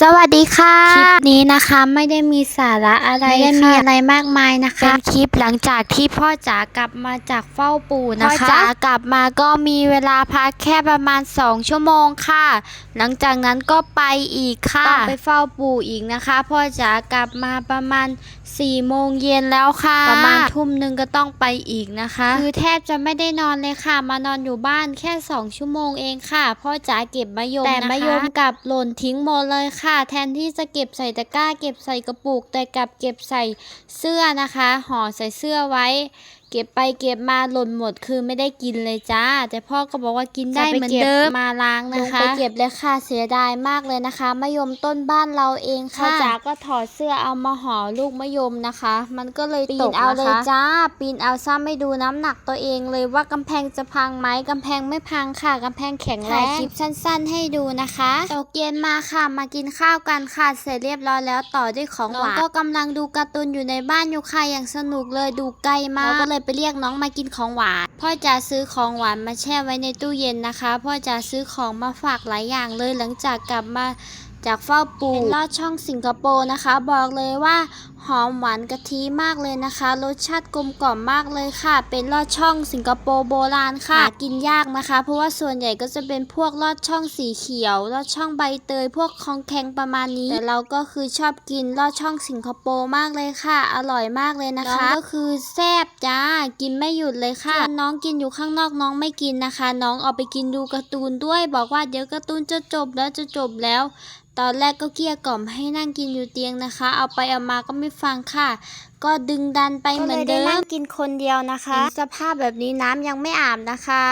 สวัสดีค่ะ คลิปนี้นะคะไม่ได้มีสาระอะไรไม่ได้ค่ะมีอะไรมากมายนะคะเป็นคลิปหลังจากที่พ่อจ๋ากลับมาจากเฝ้าปู่นะคะพ่อจ๋ากลับมาก็มีเวลาพักแค่ประมาณ 2 ชั่วโมงค่ะ หลังจากนั้นก็ไปอีกค่ะต้องไปเฝ้าปู่อีกนะคะ พ่อจ๋ากลับมาประมาณ4โมงเย็นแล้วค่ะ ประมาณทุ่มหนึ่งก็ต้องไปอีกนะคะ คือแทบจะไม่ได้นอนเลยค่ะ มานอนอยู่บ้านแค่ 2 ชั่วโมงเองค่ะ พ่อจ๋าเก็บมะยมแต่นะคะมะยมกลับหล่นทิ้งหมดเลยค่ะ แทนที่จะเก็บใส่ตะกร้า เก็บใส่กระปุก แต่กลับเก็บใส่เสื้อนะคะ ห่อใส่เสื้อไว้เก็บไปเก็บมาหล่นหมดคือไม่ได้กินเลยจ้า แต่พ่อก็บอกว่ากินได้จะไปเหมือนเก็บเดิมมาล้างนะคะลงไปเก็บเลยค่ะเสียดายมากเลยนะคะมะยมต้นบ้านเราเองค่ะพ่อจ๋าก็ถอดเสื้อเอามาห่อลูกมะยมนะคะ มันก็เลยปีตนกเอาเลยนะคะจ้า ปีนเอาซ้ำไม่ดูน้ำหนักตัวเองเลยว่ากำแพงจะพังไหมกำแพงไม่พังค่ะกำแพงแข็งแรงคลิปสั้น ๆ ให้ดูนะคะตกเย็นมาค่ะ มากินข้าวกันค่ะเสร็จเรียบร้อยแล้วต่อด้วยของหวานก็กำลังดูการ์ตูนอยู่ในบ้านอยู่ค่ะอย่างสนุกเลยดูใกล้มากก็เลยไปเรียกน้องมากินของหวาน พ่อจะซื้อของหวานมาแช่ไว้ในตู้เย็นนะคะ พ่อจะซื้อของมาฝากหลายอย่างเลยหลังจากกลับมาจากเฝ้าปู่เป็นลอดช่องสิงคโปร์นะคะ บอกเลยว่าหอมหวานกะทิมากเลยนะคะ รสชาติกลมกล่อมมากเลยค่ะ เป็นลอดช่องสิงคโปร์โบราณค่ะ กินยากนะคะ เพราะว่าส่วนใหญ่ก็จะเป็นพวกลอดช่องสีเขียว ลอดช่องใบเตย พวกคองแขงประมาณนี้ แต่เราก็คือชอบกินลอดช่องสิงคโปร์มากเลยค่ะ อร่อยมากเลยนะคะ ก็คือแซ่บจ้า กินไม่หยุดเลยค่ะ น้องกินอยู่ข้างนอกน้องไม่กินนะคะ น้องเอาไปกินดูการ์ตูนด้วย บอกว่าเดี๋ยวการ์ตูนจะจบแล้วจะจบแล้ว ตอนแรกก็เกลี้ยกล่อมให้นั่งกินอยู่เตียงนะคะ เอาไปเอามาก็ไม่ฟังค่ะ ก็ดึงดันไปเหมือนเดิมก็เลยได้นั่งกินคนเดียวนะคะ สภาพแบบนี้น้ำยังไม่อาบนะคะ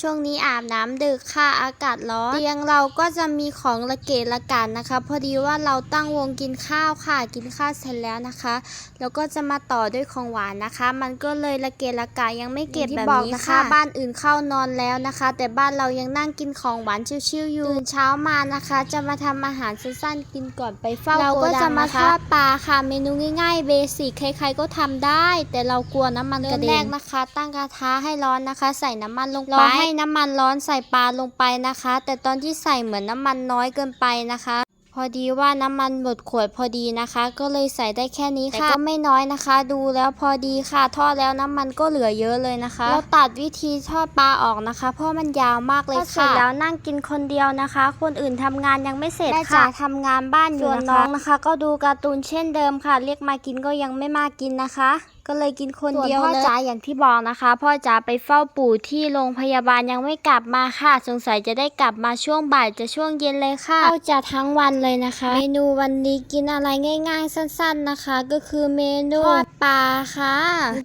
ช่วงนี้อาบน้ำดึกค่ะอากาศร้อนเตียงเราก็จะมีของระเกะระกานะคะ พอดีว่าเราตั้งวงกินข้าวค่ะ กินข้าวเสร็จแล้วนะคะ แล้วก็จะมาต่อด้วยของหวานนะคะ มันก็เลยระเกะระกายังไม่เก็บอย่างที่แบบบอกนี้นะคะค่ะ บ้านอื่นเข้านอนแล้วนะคะ แต่บ้านเรายังนั่งกินของหวานชิวๆอยู่ตื่นเช้ามานะคะ จะมาทำอาหารสั้นๆกินก่อนไปเฝ้าเราก็โดังจะมานคทอดปลาค่ะ เมนูง่ายๆเบสิกใครๆก็ทำได้ แต่เรากลัวน้ำมันกระเด็นแรกนะคะ ตั้งกระทะให้ร้อนนะคะ ใส่น้ำมันลงไปรอให้น้ำมันร้อนใส่ปลาลงไปนะคะ แต่ตอนที่ใส่เหมือนน้ำมันน้อยเกินไปนะคะ พอดีว่าน้ำมันหมดขวดพอดีนะคะ ก็เลยใส่ได้แค่นี้ค่ะแต่ก็ไม่น้อยนะคะ ดูแล้วพอดีค่ะทอดแล้วน้ำมันก็เหลือเยอะเลยนะคะเราตัดวิธีทอดปลาออกนะคะ เพราะมันยาวมากเลยทอดเสร็ค่ะจแล้วนั่งกินคนเดียวนะคะ คนอื่นทำงานยังไม่เสร็จแม่ค่ะจ๋าทำงานบ้านอยู่ส่วนนะน้คะองนะคะ ก็ดูการ์ตูนเช่นเดิมค่ะ เรียกมากินก็ยังไม่มากินนะคะก็เลยกินคนเดียวส่วนพ่เลอยจ๋าอย่างที่บอกนะคะ พ่อจ๋าไปเฝ้าปู่ที่โรงพยาบาลยังไม่กลับมาค่ะ สงสัยจะได้กลับมาช่วงบ่ายจะช่วงเย็นเลยค่ะเราจะทั้งวันเลยนะคะ เมนูวันนี้กินอะไรง่ายๆ สั้นๆนะคะ ก็คือเมนูทอดปลาค่ะ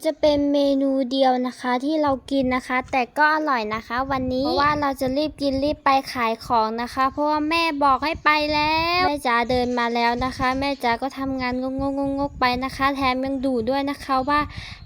จะเป็นเมนูเดียวนะคะที่เรากินนะคะ แต่ก็อร่อยนะคะ วันนี้เพราะว่าเราจะรีบกินรีบไปขายของนะคะ เพราะว่าแม่บอกให้ไปแล้วแม่จ๋าเดินมาแล้วนะคะ แม่จ๋าก็ทำงานงงๆๆๆไปนะคะ แถมยังดูด้วยนะคะว่า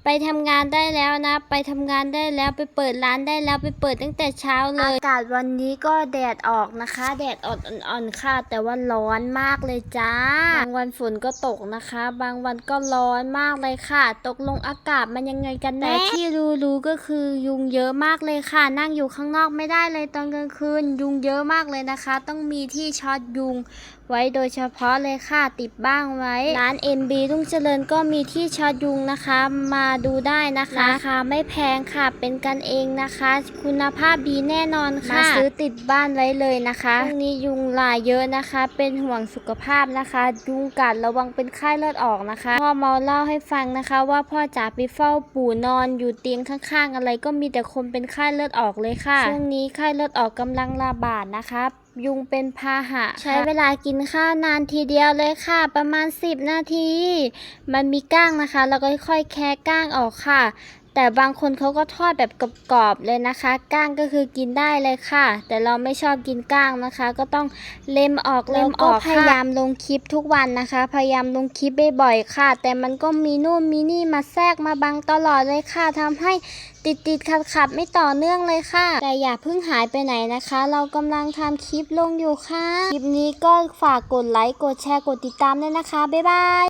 ไปทำงานได้แล้วนะ ไปทำงานได้แล้วไปเปิดร้านได้แล้วไปเปิดตั้งแต่เช้าเลยอากาศวันนี้ก็แดดออกนะคะ แดดอดอ่อนๆค่ะ แต่ว่าร้อนมากเลยจ้าบางวันฝนก็ตกนะคะ บางวันก็ร้อนมากเลยค่ะ ตกลงอากาศมันยังไงกันแน่ที่รู้ๆก็คือยุงเยอะมากเลยค่ะ นั่งอยู่ข้างนอกไม่ได้เลยตอนกลางคืน ยุงเยอะมากเลยนะคะ ต้องมีที่ช็อตยุง ไว้โดยเฉพาะเลยค่ะติดบ้างไว้ ร้าน NB รุ่งเจริญก็มีที่ช็อตยุงนะคะ มาดูได้นะคะราคาไม่แพงค่ะเป็นกันเองนะคะ คุณภาพดีแน่นอนค่ะมาซื้อติดบ้านไว้เลยนะคะช่วงนี้ยุงลายเยอะนะคะ เป็นห่วงสุขภาพนะคะ ยุงกัดระวังเป็นไข้เลือดออกนะคะพ่อเมาเล่าให้ฟังนะคะ ว่าพ่อจ๋าไปเฝ้าปู่นอนอยู่เตียงข้างๆ อะไรก็มีแต่คนเป็นไข้เลือดออกเลยค่ะช่วงนี้ไข้เลือดออกกำลังระบาดนะคะยุงเป็นพาหะ ใช้เวลากินข้าวนานทีเดียวเลยค่ะ ประมาณ 10 นาที มันมีก้างนะคะ เราก็ค่อยแคะก้างออกค่ะ แต่บางคนเขาก็ทอดแบบกรอบๆเลยนะคะ ก้างก็คือกินได้เลยค่ะ แต่เราไม่ชอบกินก้างนะคะ ก็ต้องเล็มออกเล็มออกพยายามลงคลิปทุกวันนะคะ พยายามลงคลิปบ่อยๆค่ะ แต่มันก็มีนู่นมีนี่มาแทรกมาบังตลอดเลยค่ะทำให้ติดติดขัดขัดๆไม่ต่อเนื่องเลยค่ะ แต่อย่าเพิ่งหายไปไหนนะคะ เรากำลังทำคลิปลงอยู่ค่ะ คลิปนี้ก็ฝากกดไลค์กดแชร์กดติดตามด้วยนะคะบ๊ายบาย